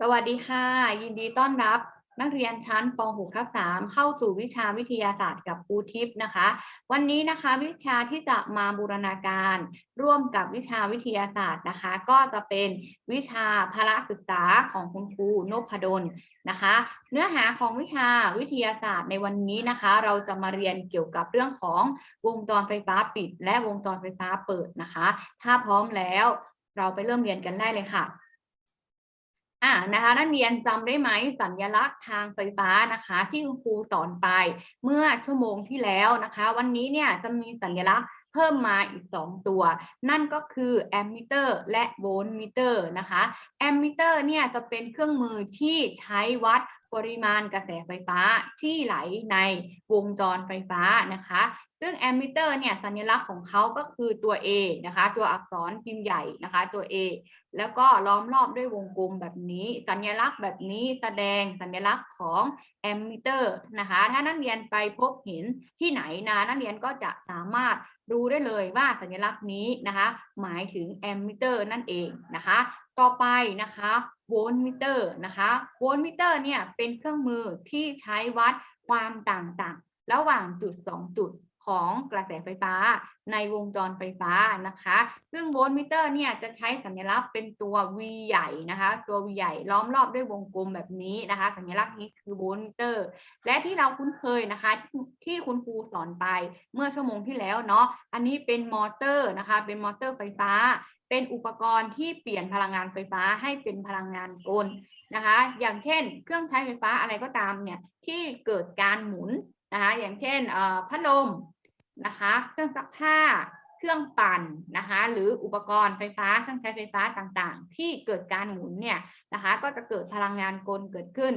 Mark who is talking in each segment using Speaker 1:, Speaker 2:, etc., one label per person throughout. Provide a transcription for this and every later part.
Speaker 1: สวัสดีค่ะ ยินดีต้อนรับนักเรียนชั้นป .6 ทับ3เข้าสู่วิชาวิทยาศาสตร์กับครูทิพย์นะคะ วันนี้นะคะวิชาที่จะมาบูรณาการ ร่วมกับวิชาวิทยาศาสตร์นะคะ ก็จะเป็นวิชาพละศึกษาของคุณครูนพดลนะคะ เนื้อหาของวิชาวิทยาศาสตร์ในวันนี้นะคะ เราจะมาเรียนเกี่ยวกับเรื่องของวงจรไฟฟ้าปิด และวงจรไฟฟ้าเปิดนะคะ ถ้าพร้อมแล้ว เราไปเริ่มเรียนกันได้เลยค่ะ อ่านะคะนักเรียนจำได้ไหมสัญลักษณ์ทางไฟฟ้านะคะ ที่คุณครูสอนไปเมื่อชั่วโมงที่แล้วนะคะ วันนี้เนี่ยจะมีสัญลักษณ์เพิ่มมาอีก 2 ตัว นั่นก็คือแอมมิเตอร์และโวลต์มิเตอร์นะคะแอมมิเตอร์เนี่ยจะเป็นเครื่องมือที่ใช้วัดปริมาณกระแสไฟฟ้าที่ไหลในวงจรไฟฟ้านะคะ ซึ่งแอมมิเตอร์เนี่ยสัญลักษณ์ของเขาก็คือตัว A นะคะ ตัวอักษรพิมพ์ใหญ่นะคะตัว A แล้วก็ล้อมรอบด้วยวงกลมแบบนี้ สัญลักษณ์แบบนี้แสดงสัญลักษณ์ของแอมมิเตอร์นะคะ ถ้านักเรียนไปพบเห็นที่ไหนนะนักเรียนก็จะสามารถรู้ได้เลยว่าสัญลักษณ์นี้นะคะ หมายถึงแอมมิเตอร์นั่นเองนะคะ ต่อไปนะคะโวลต์มิเตอร์นะคะโวลต์มิเตอร์เนี่ยเป็นเครื่องมือที่ใช้วัดความต่างๆ ระหว่างจุด 2 จุด ของกระแสไฟฟ้าในวงจรไฟฟ้านะคะ ซึ่งโวลต์มิเตอร์เนี่ยจะใช้สัญลักษณ์เป็นตัว V ใหญ่นะคะ ตัว V ใหญ่ล้อมรอบด้วยวงกลมแบบนี้นะคะ สัญลักษณ์นี้คือโวลต์มิเตอร์ และที่เราคุ้นเคยนะคะที่ที่คุณครูสอนไปเมื่อชั่วโมงที่แล้วเนาะ อันนี้เป็นมอเตอร์นะคะ เป็นมอเตอร์ไฟฟ้า เป็นอุปกรณ์ที่เปลี่ยนพลังงานไฟฟ้าให้เป็นพลังงานกลนะคะ อย่างเช่น เครื่องใช้ไฟฟ้าอะไรก็ตามเนี่ยที่เกิดการหมุนนะคะ อย่างเช่นพัดลม นะคะ เครื่องซักผ้า เครื่องปั่นนะคะ หรืออุปกรณ์ไฟฟ้า เครื่องใช้ไฟฟ้าต่างๆ ที่เกิดการหมุนเนี่ยนะคะ ก็จะเกิดพลังงานกลเกิดขึ้น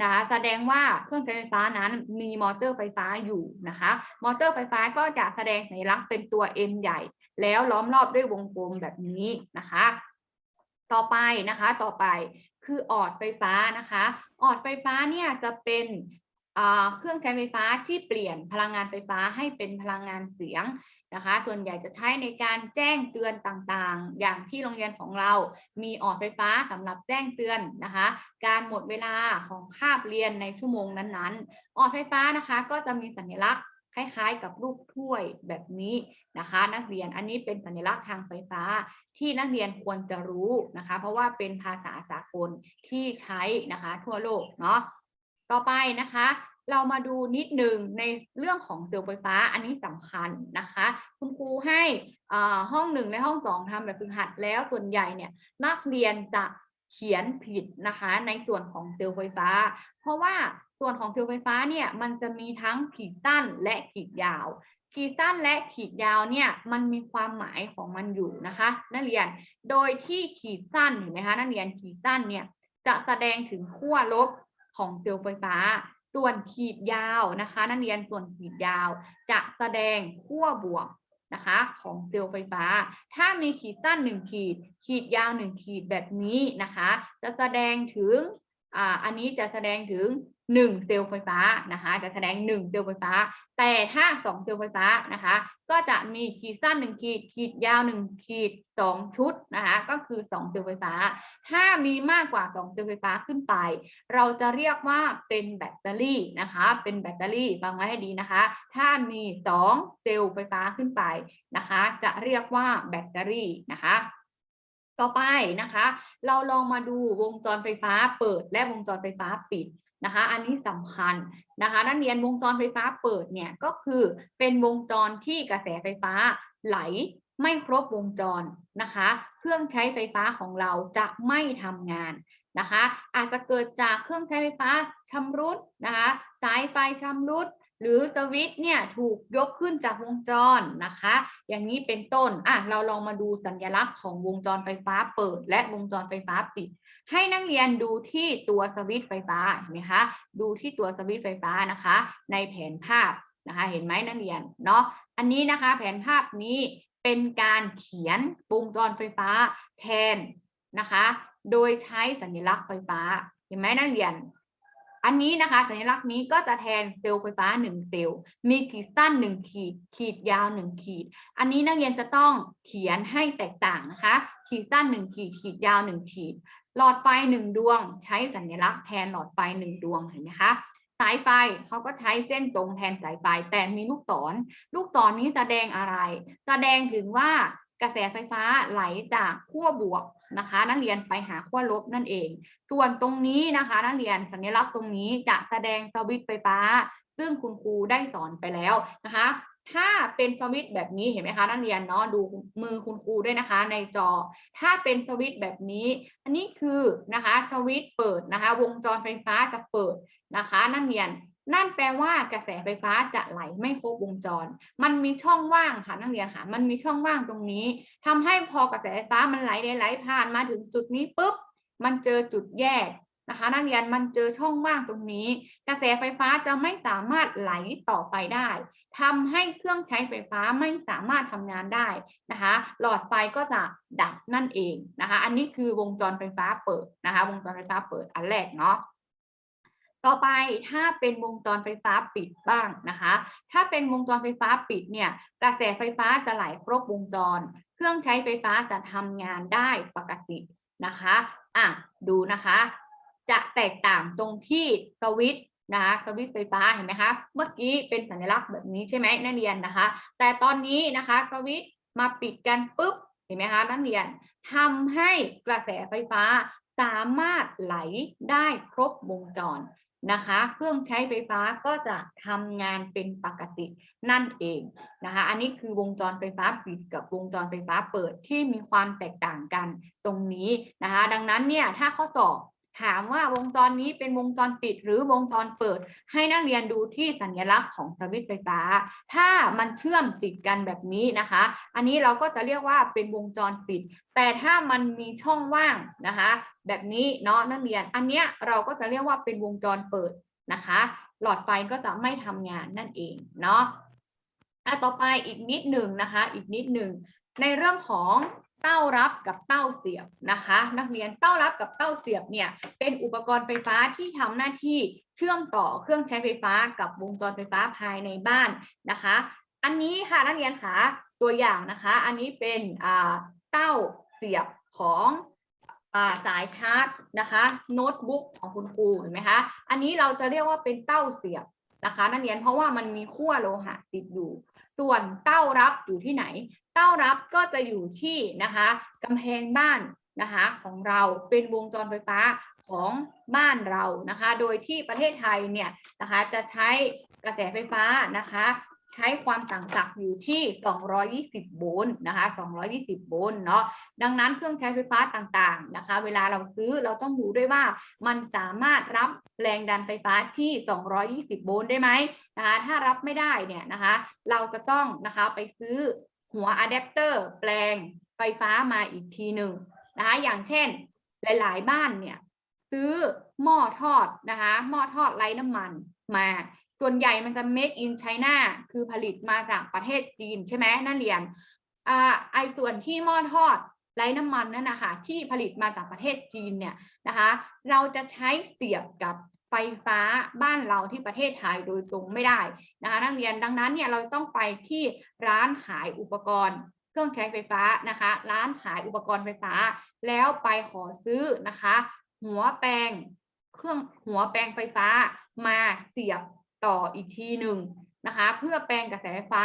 Speaker 1: นะคะแสดงว่าเครื่องใช้ไฟฟ้านั้นมีมอเตอร์ไฟฟ้าอยู่นะคะ มอเตอร์ไฟฟ้าก็จะแสดงสัญลักษณ์เป็นตัว M ใหญ่ แล้วล้อมรอบด้วยวงกลมแบบนี้นะคะ ต่อไปนะคะต่อไปคือออดไฟฟ้านะคะ ออดไฟฟ้าเนี่ยจะเป็น เครื่องใช้ไฟฟ้าที่เปลี่ยนพลังงานไฟฟ้าให้เป็นพลังงานเสียงนะคะ ส่วนใหญ่จะใช้ในการแจ้งเตือนต่างๆ อย่างที่โรงเรียนของเรามีออดไฟฟ้าสำหรับแจ้งเตือนนะคะ การหมดเวลาของคาบเรียนในชั่วโมงนั้นๆ ออดไฟฟ้านะคะก็จะมีสัญลักษณ์คล้ายๆ กับรูปถ้วยแบบนี้นะคะ นักเรียนอันนี้เป็นสัญลักษณ์ทางไฟฟ้าที่นักเรียนควรจะรู้นะคะ เพราะว่าเป็นภาษาสากลที่ใช้นะคะ ทั่วโลกเนาะ ต่อไปนะคะ เรามาดูนิดหนึ่งในเรื่องของเซลล์ไฟฟ้าอันนี้สำคัญนะคะ คุณครูให้อ่าห้องหนึ่งและห้องสองทำแบบฝึกหัดแล้วส่วนใหญ่เนี่ยนักเรียนจะเขียนผิดนะคะในส่วนของเซลล์ไฟฟ้า เพราะว่าส่วนของเซลล์ไฟฟ้าเนี่ยมันจะมีทั้งขีดสั้นและขีดยาว ขีดสั้นและขีดยาวเนี่ยมันมีความหมายของมันอยู่นะคะ นักเรียนโดยที่ขีดสั้นเห็นไหมคะนักเรียนขีดสั้นเนี่ยจะแสดงถึงขั้วลบ ของเซลล์ไฟฟ้า ส่วนขีดยาวนะคะ นักเรียนส่วนขีดยาว จะแสดงขั้วบวกนะคะของเซลล์ไฟฟ้า ถ้ามีขีดสั้นหนึ่งขีด ขีดยาวหนึ่งขีดแบบนี้นะคะ จะแสดงถึงอ่าอันนี้จะแสดงถึง1 เซลล์ไฟฟ้านะคะจะแสดง 1 เซลล์ไฟฟ้า แต่ถ้า 2 เซลล์ไฟฟ้านะคะ ก็จะมีขีดสั้น 1 ขีด ขีดยาว 1 ขีด 2 ชุดนะคะก็คือ 2 เซลล์ไฟฟ้า ถ้ามีมากกว่า 2 เซลล์ไฟฟ้าขึ้นไป เราจะเรียกว่าเป็นแบตเตอรี่นะคะ เป็นแบตเตอรี่ฟังไว้ให้ดีนะคะ ถ้ามี 2 เซลล์ไฟฟ้าขึ้นไปนะคะ จะเรียกว่าแบตเตอรี่นะคะต่อไปนะคะ เราลองมาดูวงจรไฟฟ้าเปิดและวงจรไฟฟ้าปิด นะคะอันนี้สำคัญนะคะนักเรียนวงจรไฟฟ้าเปิดเนี่ยก็คือเป็นวงจรที่กระแสไฟฟ้าไหลไม่ครบวงจรนะคะ เครื่องใช้ไฟฟ้าของเราจะไม่ทำงานนะคะ อาจจะเกิดจากเครื่องใช้ไฟฟ้าชำรุดนะคะ สายไฟชำรุด หรือสวิตช์เนี่ยถูกยกขึ้นจากวงจรนะคะ อย่างนี้เป็นต้นอะเราลองมาดูสัญลักษณ์ของวงจรไฟฟ้าเปิด และวงจรไฟฟ้าปิด ให้นักเรียนดูที่ตัวสวิตช์ไฟฟ้าเห็นไหมคะดูที่ตัวสวิตช์ไฟฟ้านะคะ ในแผนภาพนะคะเห็นไหมนักเรียนเนาะอันนี้นะคะแผนภาพนี้เป็นการเขียนวงจรไฟฟ้าแทนนะคะ โดยใช้สัญลักษณ์ไฟฟ้าเห็นไหมนักเรียน อันนี้นะคะสัญลักษณ์นี้ก็จะแทนเซลล์ไฟฟ้า 1 เซลล์ มีขีดสั้น 1 ขีด ขีดยาว 1 ขีด อันนี้นักเรียนจะต้องเขียนให้แตกต่างนะคะ ขีดสั้น 1 ขีด ขีดยาว 1 ขีด หลอดไฟหนึ่งดวง ใช้สัญลักษณ์แทนหลอดไฟหนึ่งดวงเห็นไหมคะสายไฟเขาก็ใช้เส้นตรงแทนสายไฟแต่มีลูกศร ลูกศรนี้แสดงอะไร แสดงถึงว่า กระแสไฟฟ้าไหลจากขั้วบวกนะคะ นักเรียนไปหาขั้วลบนั่นเอง ส่วนตรงนี้นะคะ นักเรียนสัญลักษณ์ตรงนี้จะแสดงสวิตช์ไฟฟ้า ซึ่งคุณครูได้สอนไปแล้วนะคะ ถ้าเป็นสวิตช์แบบนี้เห็นไหมคะนักเรียนเนาะดูมือคุณครูด้วยนะคะ ในจอ ถ้าเป็นสวิตช์แบบนี้ อันนี้คือนะคะสวิตช์เปิดนะคะ วงจรไฟฟ้าจะเปิดนะคะ นักเรียน นั่นแปลว่ากระแสไฟฟ้าจะไหลไม่ครบวงจร มันมีช่องว่างค่ะนักเรียนค่ะ มันมีช่องว่างตรงนี้ทำให้พอกระแสไฟฟ้ามันไหลได้ไหลผ่านมาถึงจุดนี้ปุ๊บ มันเจอจุดแยกนะคะ นักเรียนมันเจอช่องว่างตรงนี้ กระแสไฟฟ้าจะไม่สามารถไหลต่อไปได้ทำให้เครื่องใช้ไฟฟ้าไม่สามารถทำงานได้นะคะ หลอดไฟก็จะดับนั่นเองนะคะ อันนี้คือวงจรไฟฟ้าเปิดนะคะ วงจรไฟฟ้าเปิดอันแรกเนาะ ต่อไปถ้าเป็นวงจรไฟฟ้าปิดบ้างนะคะ ถ้าเป็นวงจรไฟฟ้าปิดเนี่ยกระแสไฟฟ้าจะไหลครบวงจร เครื่องใช้ไฟฟ้าจะทำงานได้ปกตินะคะอะดูนะคะ จะแตกต่างตรงที่สวิตช์นะคะสวิตช์ไฟฟ้าเห็นไหมคะ เมื่อกี้เป็นสัญลักษณ์แบบนี้ใช่ไหมนักเรียนนะคะ แต่ตอนนี้นะคะสวิตช์มาปิดกันปุ๊บเห็นไหมคะนักเรียนทำให้กระแสไฟฟ้าสามารถไหลได้ครบวงจร นะคะ เครื่องใช้ไฟฟ้าก็จะทำงานเป็นปกตินั่นเองนะคะ อันนี้คือวงจรไฟฟ้าปิดกับวงจรไฟฟ้าเปิดที่มีความแตกต่างกันตรงนี้นะคะ ดังนั้นเนี่ยถ้าข้อสอบ ถามว่าวงจรนี้เป็นวงจรปิดหรือวงจรเปิด ให้นักเรียนดูที่สัญลักษณ์ของสวิตช์ไฟฟ้า ถ้ามันเชื่อมติดกันแบบนี้นะคะ อันนี้เราก็จะเรียกว่าเป็นวงจรปิด แต่ถ้ามันมีช่องว่างนะคะ แบบนี้เนาะนักเรียน อันเนี้ยเราก็จะเรียกว่าเป็นวงจรเปิดนะคะ หลอดไฟก็จะไม่ทำงานนั่นเองเนาะอะต่อไปอีกนิดหนึ่งนะคะ อีกนิดหนึ่งในเรื่องของ เต้ารับกับเต้าเสียบนะคะ นักเรียนเต้ารับกับเต้าเสียบเนี่ยเป็นอุปกรณ์ไฟฟ้าที่ทำหน้าที่เชื่อมต่อเครื่องใช้ไฟฟ้ากับวงจรไฟฟ้าภายในบ้านนะคะ อันนี้ค่ะนักเรียนคะตัวอย่างนะคะ อันนี้เป็นเต้าเสียบของสายชาร์จนะคะโน้ตบุ๊กของคุณครูเห็นไหมคะอันนี้เราจะเรียกว่าเป็นเต้าเสียบนะคะนักเรียนเพราะว่ามันมีขั้วโลหะติดอยู่ ส่วนเต้ารับอยู่ที่ไหน เต้ารับก็จะอยู่ที่นะคะกำแพงบ้านนะคะของเราเป็นวงจรไฟฟ้าของบ้านเรานะคะ โดยที่ประเทศไทยเนี่ยนะคะจะใช้กระแสไฟฟ้านะคะใช้ความต่างศักย์อยู่ที่ 220 โวลต์นะคะ 220 โวลต์เนาะ ดังนั้นเครื่องใช้ไฟฟ้าต่างๆนะคะ เวลาเราซื้อเราต้องดูด้วยว่ามันสามารถรับแรงดันไฟฟ้าที่ 220 โวลต์ได้ไหมนะคะ ถ้ารับไม่ได้เนี่ยนะคะ เราจะต้องนะคะไปซื้อ หัวอะแดปเตอร์แปลงไฟฟ้ามาอีกทีหนึ่งนะคะอย่างเช่นหลาย ๆ บ้านเนี่ยซื้อหม้อทอดนะคะหม้อทอดไร้น้ำมันมาส่วนใหญ่มันจะ made in China คือผลิตมาจากประเทศจีนใช่ไหมนักเรียนอ่าไอส่วนที่หม้อทอดไร้น้ำมันนั่นนะคะที่ผลิตมาจากประเทศจีนเนี่ยนะคะ เราจะใช้เสียบกับ ไฟฟ้าบ้านเราที่ประเทศไทยโดยตรงไม่ได้นะคะนักเรียนดังนั้นเนี่ยเราต้องไปที่ร้านขายอุปกรณ์เครื่องใช้ไฟฟ้านะคะ ร้านขายอุปกรณ์ไฟฟ้า แล้วไปขอซื้อนะคะ หัวแปลงเครื่องหัวแปลงไฟฟ้ามาเสียบต่ออีกทีหนึ่งนะคะ เพื่อแปลงกระแสไฟฟ้า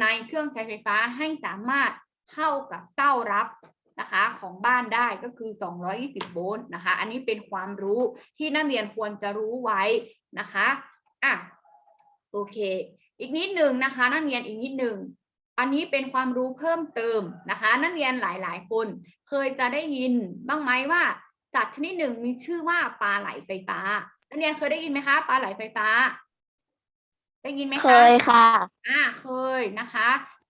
Speaker 1: ในเครื่องใช้ไฟฟ้าให้สามารถเข้ากับเต้ารับ นะคะของบ้านได้ก็คือ 220 โวลต์นะคะ อันนี้เป็นความรู้ที่นักเรียนควรจะรู้ไว้นะคะอะโอเค อีกนิดหนึ่งนะคะนักเรียนอีกนิดหนึ่งอันนี้เป็นความรู้เพิ่มเติมนะคะนักเรียนหลาย ๆ คน เคยจะได้ยินบ้างไหมว่าสัตว์ชนิดหนึ่งมีชื่อว่าปลาไหลไฟฟ้านักเรียนเคยได้ยินไหมคะปลาไหลไฟฟ้า ได้ยินไหมคะ
Speaker 2: เคยค่ะ
Speaker 1: อ่าเคยนะคะ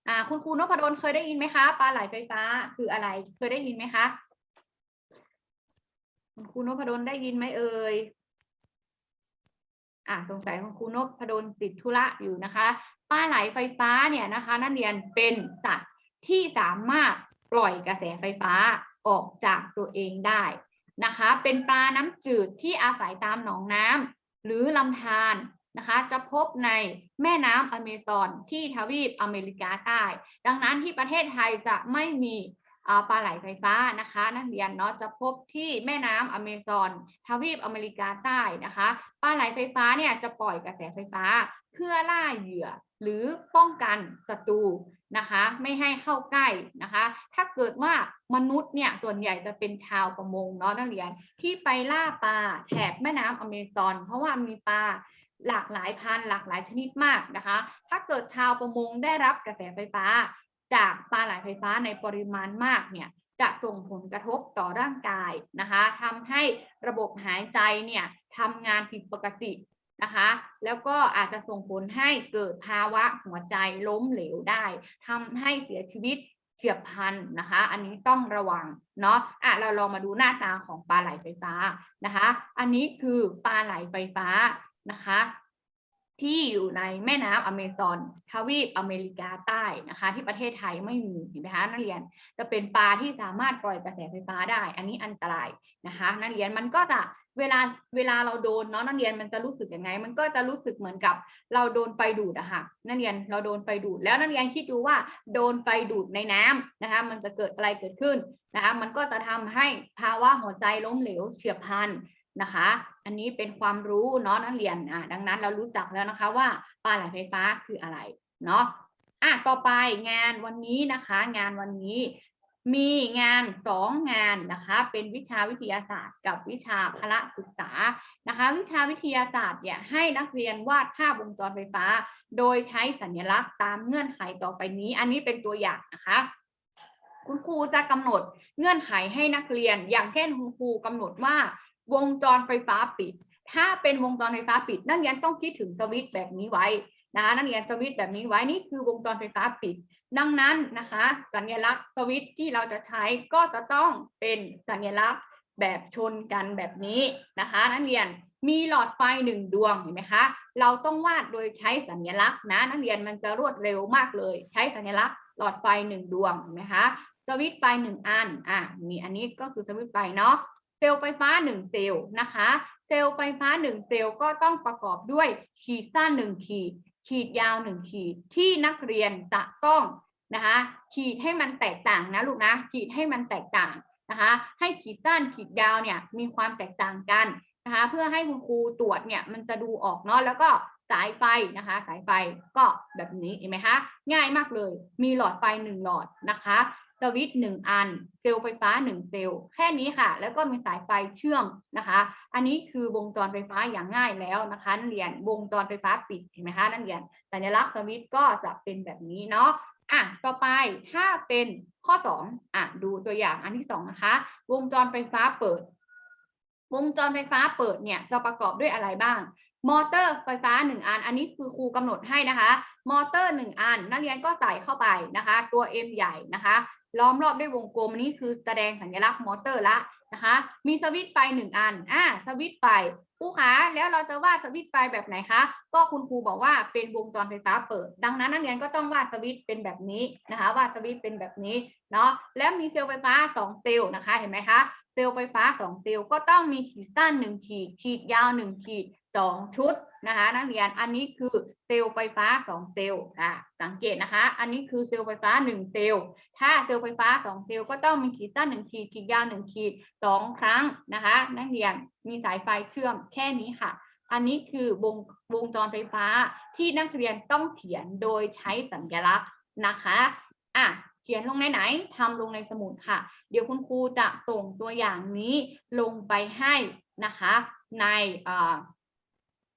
Speaker 1: อ่าคุณครูนพดลเคยได้ยินไหมคะปลาไหลไฟฟ้าคืออะไรเคยได้ยินไหมคะคุณครูนพดลได้ยินไหมเอ่ยอ่าสงสัยคุณครูนพดลติดธุระอยู่นะคะปลาไหลไฟฟ้าเนี่ยนะคะ นักเรียนเป็นสัตว์ที่สามารถปล่อยกระแสไฟฟ้าออกจากตัวเองได้นะคะ เป็นปลาน้ำจืดที่อาศัยตามหนองน้ำหรือลำธาร นะคะจะพบในแม่น้ำอเมซอนที่ทวีปอเมริกาใต้ ดังนั้นที่ประเทศไทยจะไม่มีปลาไหลไฟฟ้านะคะ นักเรียนเนาะจะพบที่แม่น้ำอเมซอนทวีปอเมริกาใต้นะคะปลาไหลไฟฟ้าเนี่ยจะปล่อยกระแสไฟฟ้า เพื่อล่าเหยื่อหรือป้องกันศัตรูนะคะ ไม่ให้เข้าใกล้นะคะ ถ้าเกิดว่ามนุษย์เนี่ยส่วนใหญ่จะเป็นชาวประมงเนาะนักเรียนที่ไปล่าปลาแถบแม่น้ำอเมซอน เพราะว่ามีปลา หลากหลายพันธุ์หลากหลายชนิดมากนะคะ ถ้าเกิดชาวประมงได้รับกระแสไฟฟ้า จากปลาไหลไฟฟ้าในปริมาณมากเนี่ยจะส่งผลกระทบต่อร่างกายนะคะทำให้ระบบหายใจเนี่ยทำงานผิดปกตินะคะ แล้วก็อาจจะส่งผลให้เกิดภาวะหัวใจล้มเหลวได้ทำให้เสียชีวิตเฉียบพลันนะคะ อันนี้ต้องระวังเนาะอะเราลองมาดูหน้าตาของปลาไหลไฟฟ้านะคะ อันนี้คือปลาไหลไฟฟ้า นะคะ ที่อยู่ในแม่น้ำอเมซอนทวีปอเมริกาใต้นะคะ ที่ประเทศไทยไม่มีเห็นไหมคะนักเรียนจะเป็นปลาที่สามารถปล่อยกระแสไฟฟ้าได้ อันนี้อันตรายนะคะนักเรียนมันก็จะเวลาเวลาเราโดนเนาะนักเรียนมันจะรู้สึกยังไง มันก็จะรู้สึกเหมือนกับเราโดนไฟดูดอะค่ะนักเรียนเราโดนไฟดูด แล้วนักเรียนคิดดูว่าโดนไฟดูดในน้ำนะคะ มันจะเกิดอะไรเกิดขึ้นนะคะ มันก็จะทำให้ภาวะหัวใจล้มเหลวเฉียบพลัน นะคะ อันนี้เป็นความรู้เนาะนักเรียนอ่าดังนั้นเรารู้จักแล้วนะคะว่าปลาไหลไฟฟ้าคืออะไรเนาะอะต่อไปงานวันนี้นะคะ งานวันนี้มีงานสองงานนะคะ เป็นวิชาวิทยาศาสตร์กับวิชาพละศึกษานะคะ วิชาวิทยาศาสตร์เนี่ยให้นักเรียนวาดภาพวงจรไฟฟ้า โดยใช้สัญลักษณ์ตามเงื่อนไขต่อไปนี้ อันนี้เป็นตัวอย่างนะคะคุณครูจะกำหนดเงื่อนไขให้นักเรียน อย่างเช่นคุณครูกำหนดว่า วงจรไฟฟ้าปิด ถ้าเป็นวงจรไฟฟ้าปิด นักเรียนต้องคิดถึงสวิตช์แบบนี้ไว้นะคะนักเรียนสวิตช์แบบนี้ไว้นี่คือวงจรไฟฟ้าปิด ดังนั้นนะคะสัญลักษณ์สวิตช์ที่เราจะใช้ก็จะต้องเป็นสัญลักษณ์แบบชนกันแบบนี้นะคะนักเรียนมีหลอดไฟหนึ่งดวงเห็นไหมคะ เราต้องวาดโดยใช้สัญลักษณ์นะนักเรียนมันจะรวดเร็วมากเลย ใช้สัญลักษณ์หลอดไฟหนึ่งดวงเห็นไหมคะสวิตไฟหนึ่งอันอะมีอันนี้ก็คือสวิตไฟเนาะ เซลล์ไฟฟ้า 1 เซลล์นะคะ เซลล์ไฟฟ้า 1 เซลล์ก็ต้องประกอบด้วยขีดสั้น 1 ขีด ขีดยาว 1 ขีดที่นักเรียนจะต้องนะคะขีดให้มันแตกต่างนะลูกนะขีดให้มันแตกต่างนะคะให้ขีดสั้นขีดยาวเนี่ยมีความแตกต่างกันนะคะเพื่อให้คุณครูตรวจเนี่ยมันจะดูออกเนาะแล้วก็สายไฟนะคะ สายไฟก็แบบนี้เห็นไหมคะง่ายมากเลย มีหลอดไฟ1หลอดนะคะ สวิตช์หนึ่งอัน เซลล์ไฟฟ้าหนึ่งเซลล์แค่นี้ค่ะ แล้วก็มีสายไฟเชื่อมนะคะ อันนี้คือวงจรไฟฟ้าอย่างง่ายแล้วนะคะนักเรียนวงจรไฟฟ้าปิดเห็นไหมคะนักเรียน สัญลักษณ์สวิตช์ก็จะเป็นแบบนี้เนาะอะต่อไปถ้าเป็นข้อสองอะดูตัวอย่างอันที่สองนะคะ วงจรไฟฟ้าเปิด วงจรไฟฟ้าเปิดเนี่ยจะประกอบด้วยอะไรบ้าง มอเตอร์ไฟฟ้า 1 อัน อันนี้คือครูกำหนดให้นะคะ มอเตอร์ 1 อัน นักเรียนก็ใส่เข้าไปนะคะ ตัว M ใหญ่นะคะ ล้อมรอบด้วยวงกลมอันนี้คือแสดงสัญลักษณ์มอเตอร์ละนะคะ มีสวิตช์ไฟ1อันอ่าสวิตไฟครูคะแล้วเราจะวาดสวิตไฟแบบไหนคะ ก็คุณครูบอกว่าเป็นวงจรไฟฟ้าเปิด ดังนั้นนักเรียนก็ต้องวาดสวิตเป็นแบบนี้นะคะวาดสวิตเป็นแบบนี้เนาะแล้วมีเซลล์ไฟฟ้า 2 เซลล์นะคะเห็นไหมคะเซลล์ไฟฟ้า 2 เซลล์ก็ต้องมีขีดสั้น1ขีดขีดยาว 1 ขีด 2 ชุด นะคะนักเรียนอันนี้คือเซลล์ไฟฟ้า2เซลล์อะสังเกตนะคะ อันนี้คือเซลล์ไฟฟ้า 1 เซลล์ ถ้าเซลล์ไฟฟ้า 2 เซลล์ก็ต้องมีขีดสั้น1ขีดขีดยาว1ขีด2ครั้งนะคะ นักเรียนมีสายไฟเชื่อมแค่นี้ค่ะ อันนี้คือวงวงจรไฟฟ้าที่นักเรียนต้องเขียนโดยใช้สัญลักษณ์นะคะอะเขียนลงในไหนทำลงในสมุดค่ะ เดี๋ยวคุณครูจะส่งตัวอย่างนี้ลงไปให้นะคะ ในอ่อ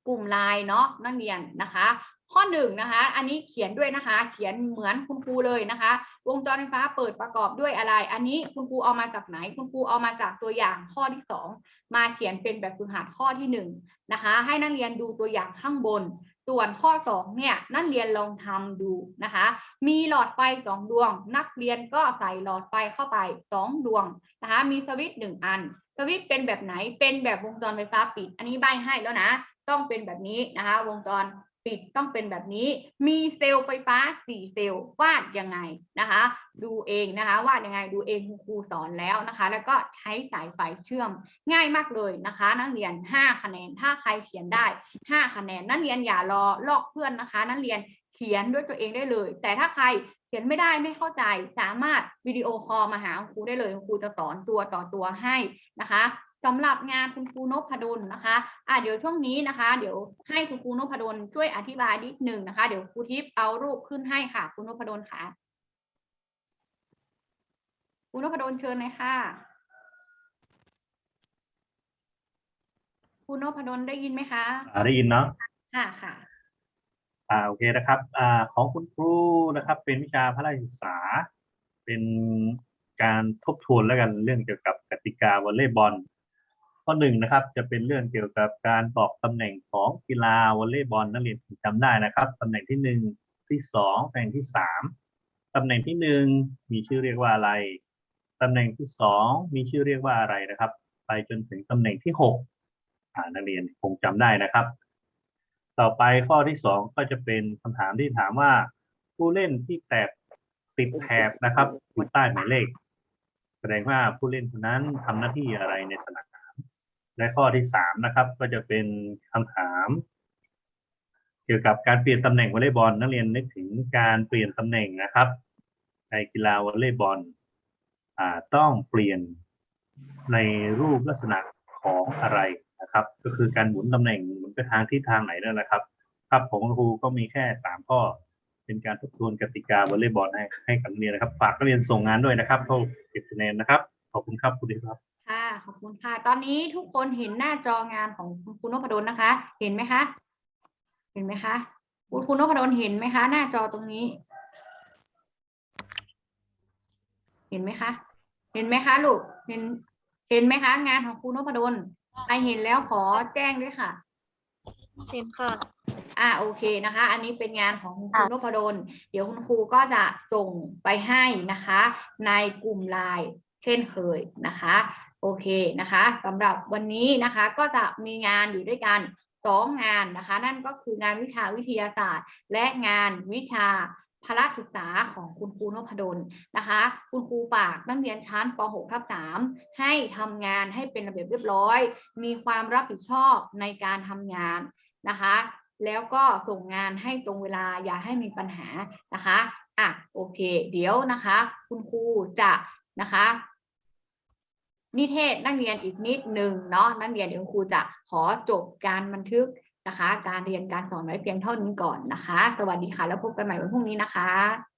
Speaker 1: กลุ่มไลน์เนาะนักเรียนนะคะ ข้อหนึ่งนะคะ อันนี้เขียนด้วยนะคะ เขียนเหมือนคุณครูเลยนะคะ วงจรไฟฟ้าเปิดประกอบด้วยอะไร อันนี้คุณครูเอามาจากไหน คุณครูเอามาจากตัวอย่างข้อที่สองมาเขียนเป็นแบบฝึกหัดข้อที่หนึ่งนะคะ ให้นักเรียนดูตัวอย่างข้างบนส่วนข้อสองเนี่ยนักเรียนลองทำดูนะคะ มีหลอดไฟสองดวง นักเรียนก็ใส่หลอดไฟเข้าไปสองดวงนะคะ มีสวิตช์หนึ่งอัน สวิตช์เป็นแบบไหนเป็นแบบวงจรไฟฟ้าปิด อันนี้ใบให้แล้วนะ ต้องเป็นแบบนี้นะคะ วงจรปิดต้องเป็นแบบนี้ มีเซลล์ไฟฟ้า4เซลล์วาดยังไงนะคะ ดูเองนะคะวาดยังไงดูเองครูสอนแล้วนะคะ แล้วก็ใช้สายไฟเชื่อมง่ายมากเลยนะคะ นักเรียน 5 คะแนนถ้าใครเขียนได้ 5 คะแนนนักเรียนอย่ารอลอกเพื่อนนะคะ นักเรียนเขียนด้วยตัวเองได้เลย แต่ถ้าใครเขียนไม่ได้ไม่เข้าใจสามารถวิดีโอคอลมาหาครูได้เลยครูจะสอนตัวต่อตัวให้นะคะ สำหรับงานคุณครูนพดลนะคะอะเดี๋ยวช่วงนี้นะคะ เดี๋ยวให้คุณครูนพดลช่วยอธิบายนิดหนึ่งนะคะ เดี๋ยวครูทิพย์เอารูปขึ้นให้ค่ะคุณนพดลค่ะคุณนพดลเชิญเลยค่ะคุณนพดลได้ยินไหมคะ
Speaker 2: อ่าได้ยินเนาะ
Speaker 1: ค่ะค่ะ
Speaker 2: อ่าโอเคนะครับอ่าของคุณครูนะครับ เป็นวิชาพระราชศึกษา เป็นการทบทวนแล้วกันเรื่องเกี่ยวกับกติกาวอลเลย์บอล ข้อหนึ่งนะครับ จะเป็นเรื่องเกี่ยวกับการบอกตำแหน่งของกีฬาวอลเลย์บอลนักเรียนจำได้นะครับตำแหน่งที่หนึ่งที่สองตำแหน่งที่สามตำแหน่งที่หนึ่งมีชื่อเรียกว่าอะไรตำแหน่งที่สองมีชื่อเรียกว่าอะไรนะครับ ไปจนถึงตำแหน่งที่หกนักเรียนคงจำได้นะครับ ต่อไปข้อที่สองก็จะเป็นคำถามที่ถามว่า ผู้เล่นที่แตกติดแถบนะครับอยู่ใต้หมายเลข แสดงว่าผู้เล่นคนนั้นทำหน้าที่อะไรในสนาม และข้อที่สามนะครับ ก็จะเป็นคำถาม เกี่ยวกับการเปลี่ยนตำแหน่งวอลเลย์บอลนักเรียนนึกถึงการเปลี่ยนตำแหน่งนะครับ ในกีฬาวอลเลย์บอลอ่าต้องเปลี่ยนในรูปลักษณะของอะไรนะครับ ก็คือการหมุนตำแหน่งหมุนไปทางทิศทางไหนนั่นแหละครับครับของครูก็มีแค่สามข้อ เป็นการทบทวนกติกาวอลเลย์บอลให้ให้กับนักเรียนนะครับ ฝากนักเรียนส่งงานด้วยนะครับเท่าเก็บคะแนนนะครับ ขอบคุณครับคุณดิครับ
Speaker 1: ค่ะ ขอบคุณค่ะ ตอนนี้ทุกคนเห็นหน้าจองานของคุณนพดลนะคะ เห็นไหมคะ เห็นไหมคะ คุณคุณนพดลเห็นไหมคะ หน้าจอตรงนี้ เห็นไหมคะ เห็นไหมคะลูก เห็น เห็นไหมคะ งานของคุณนพดลใครเห็นแล้วขอแจ้งด้วยค่ะ
Speaker 3: เห็นค่ะ
Speaker 1: อ่าโอเคนะคะ อันนี้เป็นงานของคุณครูนพดล เดี๋ยวคุณครูก็จะส่งไปให้นะคะ ในกลุ่มไลน์เช่นเคยนะคะ โอเคนะคะสำหรับวันนี้นะคะก็จะมีงานอยู่ด้วยกันสองงานนะคะ นั่นก็คืองานวิชาวิทยาศาสตร์ และงานวิชาพละศึกษาของคุณครูนพดลนะคะ คุณครูฝากนักเรียนชั้นป .6 ทับ3ให้ทำงานให้เป็นระเบียบเรียบร้อย มีความรับผิดชอบในการทำงานนะคะ แล้วก็ส่งงานให้ตรงเวลาอย่าให้มีปัญหานะคะอะโอเค เดี๋ยวนะคะ คุณครูจะนะคะ นิเทศนักเรียนอีกนิดหนึ่งเนาะนักเรียนเดี๋ยวครูจะขอจบการบันทึกนะคะ การเรียนการสอนไว้เพียงเท่านี้ก่อนนะคะ สวัสดีค่ะ แล้วพบกันใหม่วันพรุ่งนี้นะคะ